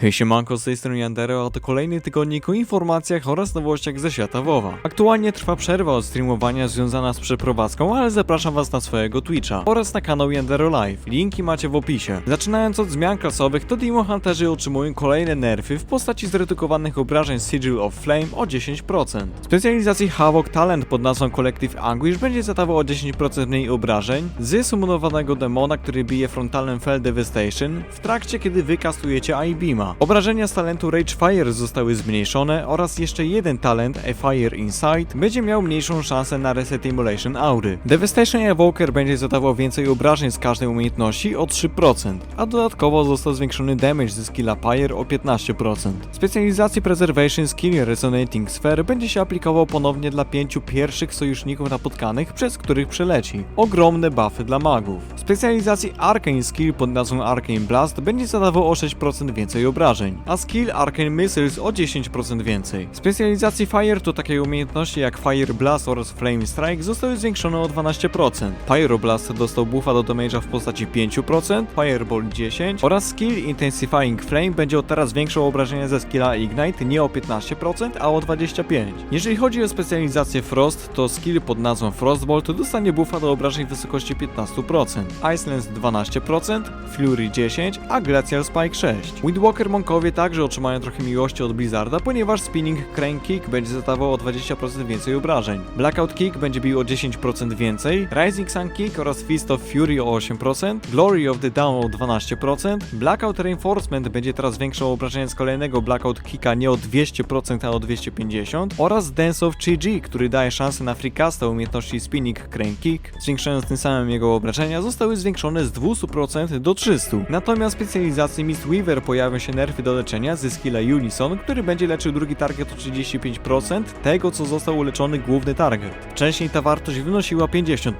Hej siemanko, z tej strony Yandero, a to kolejny tygodnik o informacjach oraz nowościach ze świata WoWa. Aktualnie trwa przerwa od streamowania związana z przeprowadzką, ale zapraszam was na swojego Twitcha oraz na kanał Yandero Live. Linki macie w opisie. Zaczynając od zmian klasowych, to Demon Hunterzy otrzymują kolejne nerfy w postaci zredukowanych obrażeń Sigil of Flame o 10%. Specjalizacji Havoc Talent pod nazwą Collective Anguish będzie zadawał o 10% mniej obrażeń z demona, który bije frontalnym Fell Devastation w trakcie kiedy wykastujecie I-Beama. Obrażenia z talentu Rage Fire zostały zmniejszone oraz jeszcze jeden talent, A Fire Insight, będzie miał mniejszą szansę na Reset Immolation Aury. Devastation Evoker będzie zadawał więcej obrażeń z każdej umiejętności o 3%, a dodatkowo został zwiększony damage ze skilla Pyre o 15%. Specjalizacji Preservation Skill Resonating Sphere będzie się aplikował ponownie dla pięciu pierwszych sojuszników napotkanych, przez których przeleci. Ogromne buffy dla magów. Specjalizacji Arcane Skill pod nazwą Arcane Blast będzie zadawał o 6% więcej obrażeń, a skill Arcane Missiles o 10% więcej. Specjalizacji Fire to takie umiejętności jak Fire Blast oraz Flame Strike zostały zwiększone o 12%. Pyroblast dostał buffa do damage'a w postaci 5%, Fireball 10% oraz skill Intensifying Flame będzie od teraz zwiększał obrażenia ze skilla Ignite nie o 15%, a o 25%. Jeżeli chodzi o specjalizację Frost, to skill pod nazwą Frostbolt dostanie buffa do obrażeń w wysokości 15%, Icelands 12%, Fury 10%, a Glacial Spike 6%. Windwalker Monkowie także otrzymają trochę miłości od Blizzarda, ponieważ Spinning Crane Kick będzie zadawał o 20% więcej obrażeń. Blackout Kick będzie bił o 10% więcej, Rising Sun Kick oraz Fist of Fury o 8%, Glory of the Dawn o 12%, Blackout Reinforcement będzie teraz zwiększał obrażenia z kolejnego Blackout Kicka nie o 200%, a o 250% oraz Dance of Chi, który daje szansę na freecasta umiejętności Spinning Crane Kick, zwiększając tym samym jego obrażenia, zostały zwiększone z 200% do 300%. Natomiast w specjalizacji Mistweaver pojawią się nerfy do leczenia ze skilla Unison, który będzie leczył drugi target o 35% tego, co został uleczony główny target. Wcześniej ta wartość wynosiła 50%.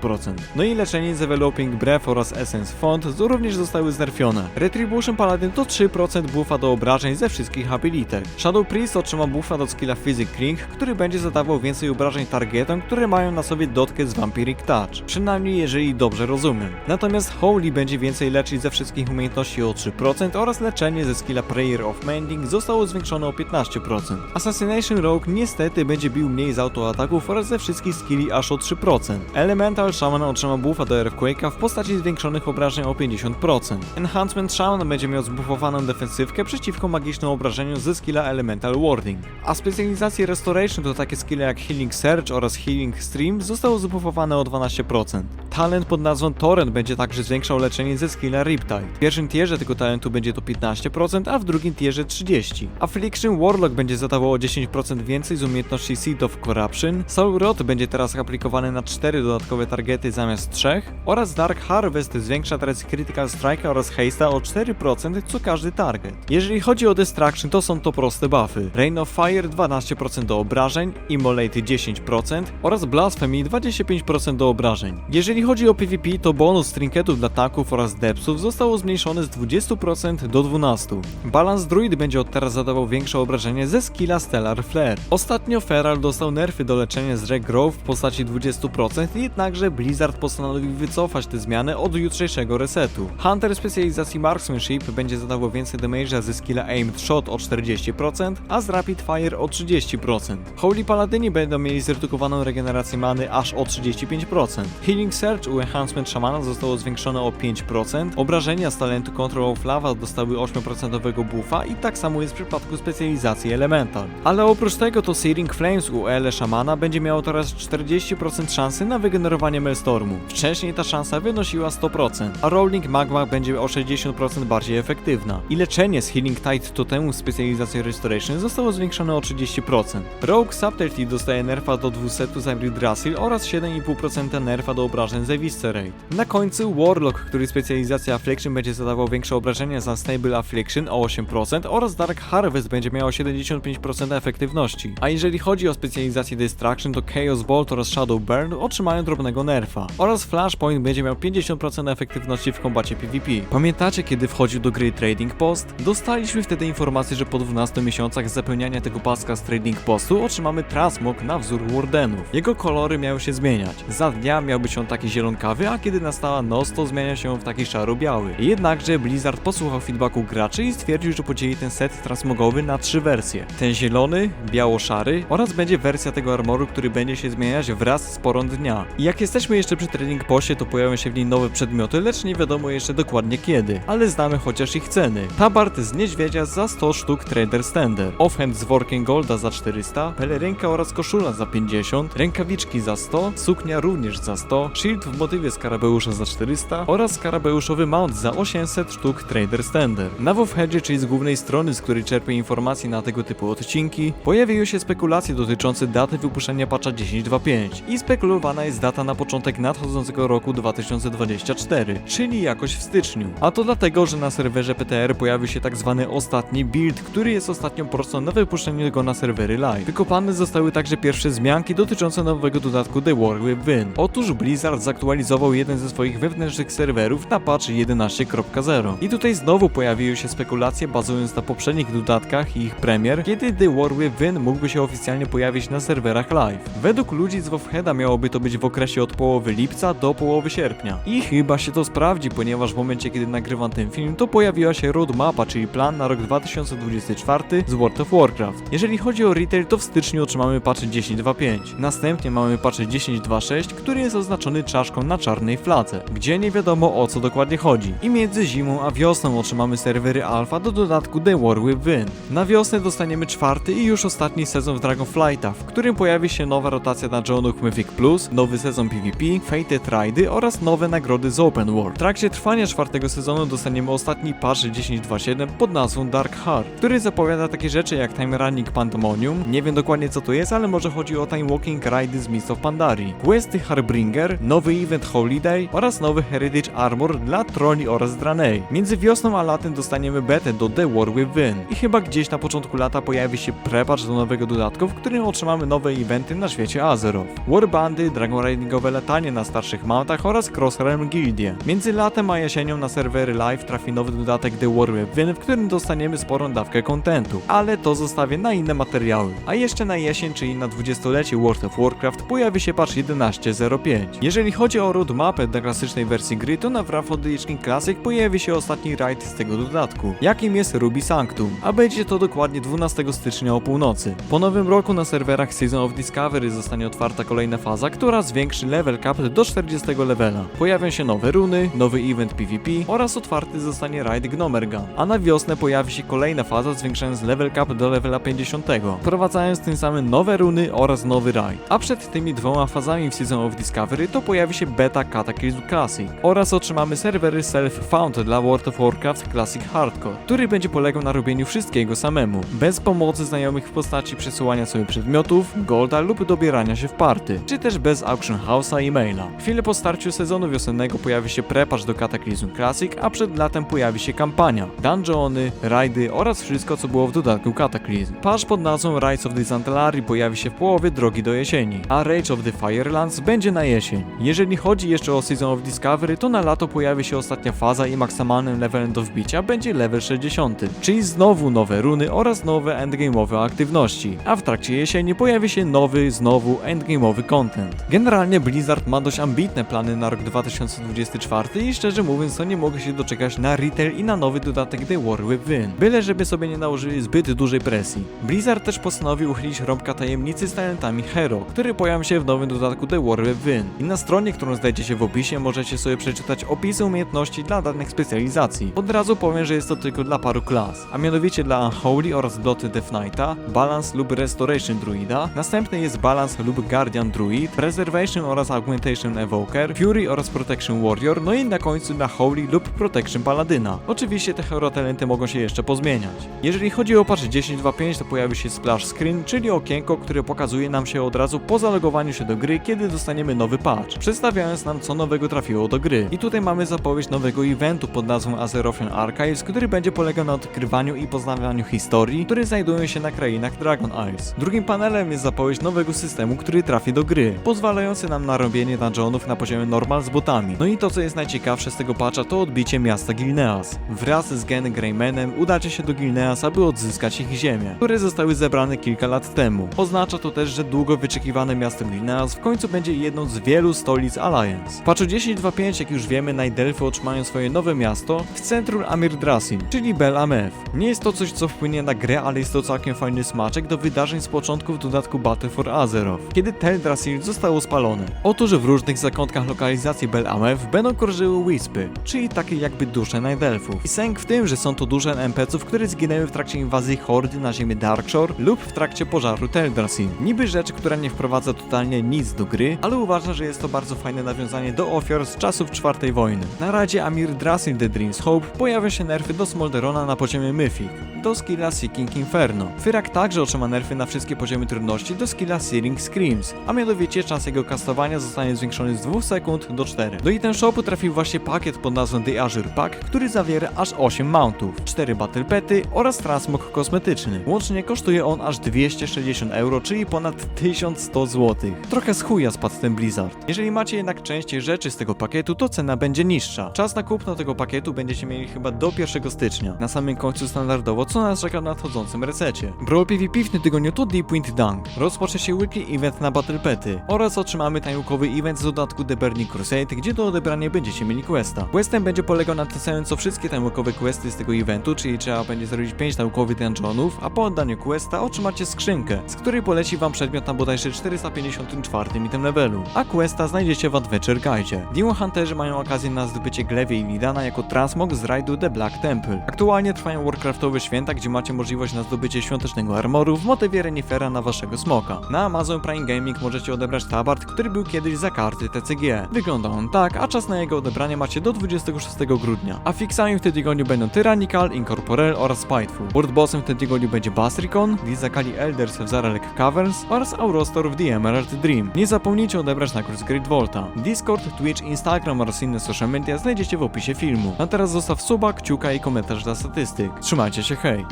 No i leczenie Developing Breath oraz Essence Font również zostały znerfione. Retribution Paladin to 3% buffa do obrażeń ze wszystkich abilitek. Shadow Priest otrzyma buffa do skilla Physic Ring, który będzie zadawał więcej obrażeń targetom, które mają na sobie dotkę z Vampiric Touch. Przynajmniej jeżeli dobrze rozumiem. Natomiast Holy będzie więcej leczyć ze wszystkich umiejętności o 3% oraz leczenie ze skilla Prayer of Mending zostało zwiększone o 15%. Assassination Rogue niestety będzie bił mniej z autoataków oraz ze wszystkich skilli aż o 3%. Elemental Shaman otrzyma buffa do Earthquake'a w postaci zwiększonych obrażeń o 50%. Enhancement Shaman będzie miał zbuffowaną defensywkę przeciwko magicznym obrażeniu ze skilla Elemental Warding. A specjalizacje Restoration to takie skille jak Healing Surge oraz Healing Stream zostało zbuffowane o 12%. Talent pod nazwą Torrent będzie także zwiększał leczenie ze skilla Riptide. W pierwszym tierze tego talentu będzie to 15%, a w drugim tierze 30%. Affliction Warlock będzie zadawał o 10% więcej z umiejętności Seed of Corruption. Soul Rot będzie teraz aplikowany na 4 dodatkowe targety zamiast 3 oraz Dark Harvest zwiększa teraz Critical Strike oraz Haste'a o 4% co każdy target. Jeżeli chodzi o Destruction, to są to proste buffy. Rain of Fire 12% do obrażeń, Immolate 10% oraz Blasphemy 25% do obrażeń. Jeżeli chodzi o PvP, to bonus trinketów dla tanków oraz depsów zostało zmniejszony z 20% do 12%. Balance Druid będzie od teraz zadawał większe obrażenie ze skilla Stellar Flare. Ostatnio Feral dostał nerfy do leczenia z Regrowth w postaci 20%, jednakże Blizzard postanowił wycofać te zmiany od jutrzejszego resetu. Hunter specjalizacji Marksmanship będzie zadawał więcej damage'a ze skilla Aimed Shot o 40%, a z Rapid Fire o 30%. Holy Paladyni będą mieli zredukowaną regenerację many aż o 35%. Healing Surge u Enhancement Shamana zostało zwiększone o 5%, obrażenia z talentu Control of Lava dostały 8% buffa i tak samo jest w przypadku specjalizacji Elemental. Ale oprócz tego to Searing Flames u Ele Shamana będzie miało teraz 40% szansy na wygenerowanie Maelstormu. Wcześniej ta szansa wynosiła 100%, a Rolling Magma będzie o 60% bardziej efektywna. I leczenie z Healing Tide Totemu specjalizacji Restoration zostało zwiększone o 30%. Rogue Subtlety dostaje nerfa do 200 za Drasil oraz 7,5% nerfa do obrażeń za Viscerate. Na końcu Warlock, który specjalizacja Affliction będzie zadawał większe obrażenia za Stable Affliction o 8% oraz Dark Harvest będzie miało 75% efektywności. A jeżeli chodzi o specjalizację Destruction, to Chaos Bolt oraz Shadow Burn otrzymają drobnego nerfa. Oraz Flashpoint będzie miał 50% efektywności w kombacie PvP. Pamiętacie kiedy wchodził do gry Trading Post? Dostaliśmy wtedy informację, że po 12 miesiącach zapełniania tego paska z Trading Postu otrzymamy Transmog na wzór Wardenów. Jego kolory miały się zmieniać. Za dnia miał być on taki zielonkawy, a kiedy nastała noc, to zmienia się w taki szaro-biały. Jednakże Blizzard posłuchał feedbacku graczy i stwierdził, stwierdził, że podzieli ten set transmogowy na trzy wersje. Ten zielony, biało-szary oraz będzie wersja tego armoru, który będzie się zmieniać wraz z porą dnia. I jak jesteśmy jeszcze przy Trading Postie, to pojawią się w niej nowe przedmioty, lecz nie wiadomo jeszcze dokładnie kiedy, ale znamy chociaż ich ceny. Tabard z niedźwiedzia za 100 sztuk Trader Stander, offhand z workiem golda za 400, pelerynka oraz koszula za 50, rękawiczki za 100, suknia również za 100, shield w motywie skarabeusza za 400 oraz skarabeuszowy mount za 800 sztuk Trader Stander. Na Czyli z głównej strony, z której czerpię informacje na tego typu odcinki, pojawiły się spekulacje dotyczące daty wypuszczenia patcha 10.2.5 i spekulowana jest data na początek nadchodzącego roku 2024, czyli jakoś w styczniu. A to dlatego, że na serwerze PTR pojawił się tak zwany ostatni build, który jest ostatnią porcją na wypuszczenie go na serwery live. Wykopane zostały także pierwsze zmianki dotyczące nowego dodatku The War with Win. Otóż Blizzard zaktualizował jeden ze swoich wewnętrznych serwerów na patch 11.0. I tutaj znowu pojawiły się spekulacje bazując na poprzednich dodatkach i ich premier, kiedy The War with Win mógłby się oficjalnie pojawić na serwerach live. Według ludzi z WoWheada miałoby to być w okresie od połowy lipca do połowy sierpnia. I chyba się to sprawdzi, ponieważ w momencie kiedy nagrywam ten film, to pojawiła się roadmapa, czyli plan na rok 2024 z World of Warcraft. Jeżeli chodzi o retail, to w styczniu otrzymamy patch 10.2.5. Następnie mamy patch 10.2.6, który jest oznaczony czaszką na czarnej fladze, gdzie nie wiadomo o co dokładnie chodzi. I między zimą a wiosną otrzymamy serwery alpha do dodatku The War with Win. Na wiosnę dostaniemy czwarty i już ostatni sezon w Dragonflighta, w którym pojawi się nowa rotacja dungeonów Mythic Plus, nowy sezon PvP, Fated Raidy oraz nowe nagrody z Open World. W trakcie trwania czwartego sezonu dostaniemy ostatni patch 10.2.7 pod nazwą Dark Heart, który zapowiada takie rzeczy jak Time Running Pandemonium, nie wiem dokładnie co to jest, ale może chodzi o Time Walking Raidy z Mist of Pandarii, questy Harbringer, nowy event Holiday oraz nowy Heritage Armor dla troli oraz Draenei. Między wiosną a latem dostaniemy betę do The War with Win i chyba gdzieś na początku lata pojawi się prepatch do nowego dodatku, w którym otrzymamy nowe eventy na świecie Azeroth. Warbandy, Dragon Raidingowe latanie na starszych mountach oraz Cross Realm Guildie. Między latem a jesienią na serwery live trafi nowy dodatek The War with Win, w którym dostaniemy sporą dawkę kontentu, ale to zostawię na inne materiały. A jeszcze na jesień, czyli na 20-lecie World of Warcraft pojawi się patch 11.05. Jeżeli chodzi o roadmapę dla klasycznej wersji gry, to na Wrath of the Classic pojawi się ostatni raid z tego dodatku, jakim jest Ruby Sanctum, a będzie to dokładnie 12 stycznia o północy. Po nowym roku na serwerach Season of Discovery zostanie otwarta kolejna faza, która zwiększy level cap do 40 levela. Pojawią się nowe runy, nowy event PvP oraz otwarty zostanie raid Gnomergan, a na wiosnę pojawi się kolejna faza zwiększając level cap do levela 50, wprowadzając tym samym nowe runy oraz nowy raid. A przed tymi dwoma fazami w Season of Discovery to pojawi się beta Cataclysm Classic oraz otrzymamy serwery self-found dla World of Warcraft Classic Hardcore, który będzie polegał na robieniu wszystkiego samemu, bez pomocy znajomych w postaci przesyłania sobie przedmiotów, golda lub dobierania się w party, czy też bez auction house'a i maila. Chwilę po starciu sezonu wiosennego pojawi się prepatch do Cataclysm Classic, a przed latem pojawi się kampania, dungeony, rajdy oraz wszystko co było w dodatku Cataclysm. Patch pod nazwą Rise of the Zantalarii pojawi się w połowie drogi do jesieni, a Rage of the Firelands będzie na jesień. Jeżeli chodzi jeszcze o Season of Discovery, to na lato pojawi się ostatnia faza i maksymalnym levelem do wbicia będzie level 60, czyli znowu nowe runy oraz nowe endgame'owe aktywności, a w trakcie jesieni pojawi się nowy, znowu endgame'owy content. Generalnie Blizzard ma dość ambitne plany na rok 2024 i szczerze mówiąc to nie mogę się doczekać na retail i na nowy dodatek The War with Win, byle żeby sobie nie nałożyli zbyt dużej presji. Blizzard też postanowił uchylić rąbka tajemnicy z talentami Hero, który pojawi się w nowym dodatku The War with Win. I na stronie, którą znajdziecie w opisie możecie sobie przeczytać opisy umiejętności dla danych specjalizacji. Od razu powiem, że jest to tylko dla paru klas, a mianowicie dla Unholy oraz Bloody Death Knighta, Balance lub Restoration Druida, następny jest Balance lub Guardian Druid, Preservation oraz Augmentation Evoker, Fury oraz Protection Warrior, no i na końcu dla Holy lub Protection Paladyna. Oczywiście te hero mogą się jeszcze pozmieniać. Jeżeli chodzi o patch 10.2.5 to pojawi się splash screen, czyli okienko, które pokazuje nam się od razu po zalogowaniu się do gry, kiedy dostaniemy nowy patch, przedstawiając nam co nowego trafiło do gry. I tutaj mamy zapowiedź nowego eventu pod nazwą Azerothian Archives, który będzie polegał na odkrywaniu i poznawaniu historii, które znajdują się na krainach Dragon Eyes. Drugim panelem jest zapowiedź nowego systemu, który trafi do gry, pozwalający nam na robienie dungeonów na poziomie normal z botami. No i to co jest najciekawsze z tego patcha to odbicie miasta Gilneas. Wraz z Gen Greymanem udacie się do Gilneas, aby odzyskać ich ziemię, które zostały zebrane kilka lat temu. Oznacza to też, że długo wyczekiwane miasto Gilneas w końcu będzie jedną z wielu stolic Alliance. W patchu 10.2.5 jak już wiemy Najdelfy otrzymają swoje nowe miasto w centrum Amirdrasin, czyli czyli Bell AMF. Nie jest to coś, co wpłynie na grę, ale jest to całkiem fajny smaczek do wydarzeń z początku w dodatku Battle for Azeroth, kiedy Teldrassil zostało spalone. Otóż w różnych zakątkach lokalizacji Bell AMF będą krążyły Wispy, czyli takie jakby dusze Night Elfów. I sęk w tym, że są to dusze NPC-ów, które zginęły w trakcie inwazji Hordy na ziemię Darkshore lub w trakcie pożaru Teldrassil. Niby rzecz, która nie wprowadza totalnie nic do gry, ale uważa, że jest to bardzo fajne nawiązanie do ofiar z czasów czwartej wojny. Na radzie Amir Drasil The Dreams Hope pojawia się nerfy do Smolderona na poziomie Mythic, do skilla Seeking Inferno. Fyrak także otrzyma nerfy na wszystkie poziomy trudności do skilla Searing Screams, a mianowicie czas jego kastowania zostanie zwiększony z 2 sekund do 4. Do item shopu trafił właśnie pakiet pod nazwą The Azure Pack, który zawiera aż 8 mountów, 4 battle pety oraz transmog kosmetyczny. Łącznie kosztuje on aż 260 euro, czyli ponad 1100 zł. Trochę z chuja spadł ten Blizzard. Jeżeli macie jednak częściej rzeczy z tego pakietu, to cena będzie niższa. Czas na kupno tego pakietu będziecie mieli chyba do 1 stycznia. Na samym końcu standardowo, co nas czeka w nadchodzącym resecie. Brawl PvP w tym tygodniu to Deep Wind Dunk. Rozpocznie się weekly event na Battle Pety oraz otrzymamy tajemnicowy event z dodatku The Burning Crusade, gdzie do odebrania będziecie mieli questa. Questem będzie polegał na tym samym co wszystkie tajemnicowe questy z tego eventu, czyli trzeba będzie zrobić 5 naukowych dungeonów, a po oddaniu questa otrzymacie skrzynkę, z której poleci wam przedmiot na bodajże 454 item levelu, a questa znajdziecie w Adventure Guide. Demon Hunterzy mają okazję na zdobycie Glewie i Lidana jako transmog z rajdu The Black Temple. Aktualnie trwają Warcraftowe święta, gdzie macie możliwość na zdobycie świątecznego armoru w motywie Renifera na waszego smoka. Na Amazon Prime Gaming możecie odebrać tabard, który był kiedyś za karty TCG. Wygląda on tak, a czas na jego odebranie macie do 26 grudnia. A fixami w tym tygodniu będą Tyrannical, Incorporel oraz Spiteful. World Bossem w tym tygodniu będzie Bastricon, Lizakali Elders w Zarelek Caverns oraz Aurostor w The Emerald Dream. Nie zapomnijcie odebrać nagród z Great Volta. Discord, Twitch, Instagram oraz inne social media znajdziecie w opisie filmu. A teraz zostaw suba, kciuka i dla statystyk. Trzymajcie się, hej!